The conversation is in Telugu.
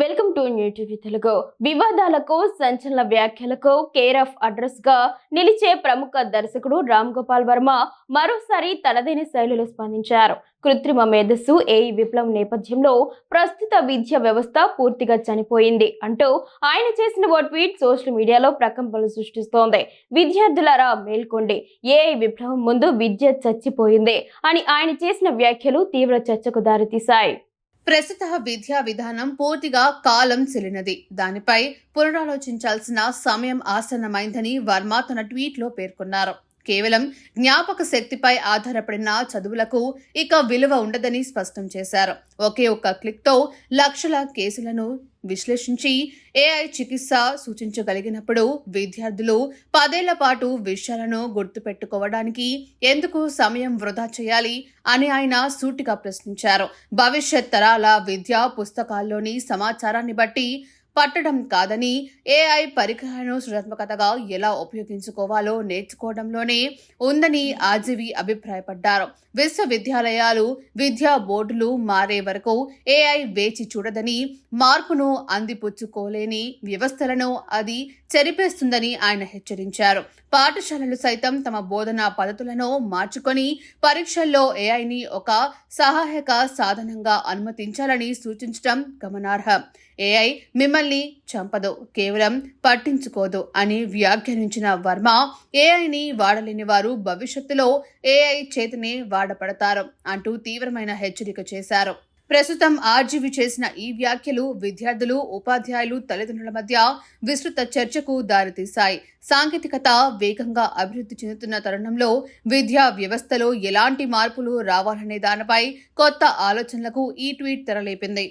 Welcome to new TV Telugu వివాదాలకు సంచలన వ్యాఖ్యలకు కేర్ ఆఫ్ అడ్రస్గా నిలిచే ప్రముఖ దర్శకుడు రామ్ గోపాల్ వర్మ మరోసారి తనదైన శైలిలో స్పందించారు. కృత్రిమ మేధస్సు ఏఐ విప్లవం నేపథ్యంలో ప్రస్తుత విద్యా వ్యవస్థ పూర్తిగా చనిపోయింది అంటూ ఆయన చేసిన ఓ ట్వీట్ సోషల్ మీడియాలో ప్రకంపనలు సృష్టిస్తోంది. విద్యార్థులారా మేల్కొండి. ఏఐ విప్లవం ముందు విద్య చచ్చిపోయింది అని ఆయన చేసిన వ్యాఖ్యలు తీవ్ర చర్చకు దారితీశాయి. ప్రస్తుత విద్యా విధానం పూర్తిగా కాలం చెల్లినది. దానిపై పునరాలోచించాల్సిన సమయం ఆసన్నమైందని వర్మ తన ట్వీట్లో పేర్కొన్నారు. కేవలం జ్ఞాపక శక్తిపై ఆధారపడిన చదువులకు ఇక విలువ ఉండదని స్పష్టం చేశారు. ఒకే ఒక్క క్లిక్తో లక్షల కేసులను విశ్లేషించి ఏఐ చికిత్స సూచించగలిగినప్పుడు విద్యార్థులు పదేళ్ళ పాటు విషయాలను గుర్తుపెట్టుకోవడానికి ఎందుకు సమయం వృధా చేయాలి అని ఆయన సూటిగా ప్రశ్నించారు. భవిష్యత్ తరాల విద్యా పుస్తకాల్లోని సమాచారాన్ని బట్టి పట్టడం కాదని ఏఐ పరికరాలను సృజనాత్మకతగా ఎలా ఉపయోగించుకోవాలో నేర్చుకోవడంలోనే ఉందని ఆజీవి అభిప్రాయపడ్డారు. విశ్వవిద్యాలయాలు విద్యా బోర్డులు మారే వరకు ఏఐ వేచి చూడదని మార్పును అందిపుచ్చుకోలేని వ్యవస్థలను అది చెరిపేస్తుందని ఆయన హెచ్చరించారు. పాఠశాలలు సైతం తమ బోధనా పద్ధతులను మార్చుకొని పరీక్షల్లో ఏఐని ఒక సహాయక సాధనంగా అనుమతించాలని సూచించడం గమనార్హం. ఏఐ మిమ్మల్ని చంపదు కేవలం పట్టించుకోదు అని వ్యాఖ్యానించిన వర్మ ఏఐని వాడలేని వారు భవిష్యత్తులో ఏఐ చేతిని వాడపడతారు అంటూ తీవ్రమైన హెచ్చరిక చేశారు. ప్రస్తుతం ఆర్జీవి చేసిన ఈ వ్యాఖ్యలు విద్యార్థులు ఉపాధ్యాయులు తల్లిదండ్రుల మధ్య విస్తృత చర్చకు దారితీశాయి. సాంకేతికత వేగంగా అభివృద్ధి చెందుతున్న తరుణంలో విద్యా వ్యవస్థలో ఎలాంటి మార్పులు రావాలనే దానిపై కొత్త ఆలోచనలకు ఈ ట్వీట్ తెరలేపింది.